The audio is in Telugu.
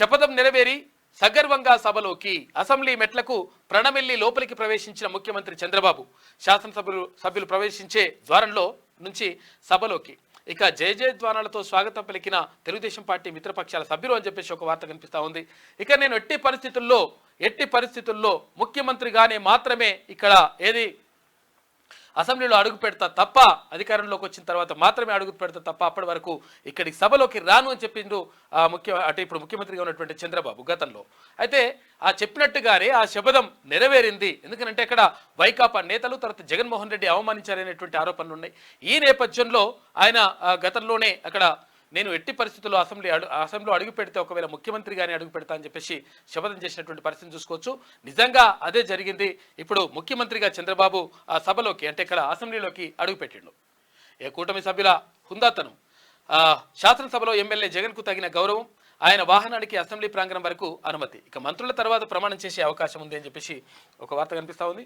శపథం నెరవేరి సగర్వంగా సభలోకి అసెంబ్లీ మెట్లకు ప్రణమిల్లి లోపలికి ప్రవేశించిన ముఖ్యమంత్రి చంద్రబాబు శాసనసభ్యులు సభ్యులు ప్రవేశించే ద్వారంలో నుంచి సభలోకి. ఇక జయ జయ ద్వారాలతో స్వాగతం పలికిన తెలుగుదేశం పార్టీ మిత్రపక్షాల సభ్యులు అని చెప్పేసి ఒక వార్త కనిపిస్తూ ఉంది. ఇక నేను ఎట్టి పరిస్థితుల్లో ఎట్టి పరిస్థితుల్లో ముఖ్యమంత్రిగానే మాత్రమే ఇక్కడ ఏది అసెంబ్లీలో అడుగు పెడతా తప్ప అధికారంలోకి వచ్చిన తర్వాత మాత్రమే అడుగు పెడతా తప్ప అప్పటి వరకు ఇక్కడికి సభలోకి రాను అని చెప్పిండు ఆ ముఖ్య అంటే ఇప్పుడు ముఖ్యమంత్రిగా ఉన్నటువంటి చంద్రబాబు గతంలో. అయితే ఆ చెప్పినట్టుగానే ఆ శపథం నెరవేరింది. ఎందుకంటే అక్కడ వైకాపా నేతలు తర్వాత జగన్మోహన్ రెడ్డి అవమానించారనేటువంటి ఆరోపణలు ఉన్నాయి ఈ నేపథ్యంలో ఆయన గతంలోనే అక్కడ నేను ఎట్టి పరిస్థితుల్లో అసెంబ్లీ అడు అసెంబ్లీలో అడుగు పెడితే ఒకవేళ ముఖ్యమంత్రిగానే అడుగు పెడతా అని చెప్పేసి శపథం చేసినటువంటి పరిస్థితిని చూసుకోవచ్చు. నిజంగా అదే జరిగింది. ఇప్పుడు ముఖ్యమంత్రిగా చంద్రబాబు ఆ సభలోకి అంటే ఇక్కడ అసెంబ్లీలోకి అడుగు పెట్టిండు. ఏ కూటమి సభ్యుల హుందాతనం? శాసనసభలో ఎమ్మెల్యే జగన్కు తగిన గౌరవం ఆయన వాహనానికి అసెంబ్లీ ప్రాంగణం వరకు అనుమతి. ఇక మంత్రుల తర్వాత ప్రమాణం చేసే అవకాశం ఉంది అని చెప్పేసి ఒక వార్త కనిపిస్తూ ఉంది.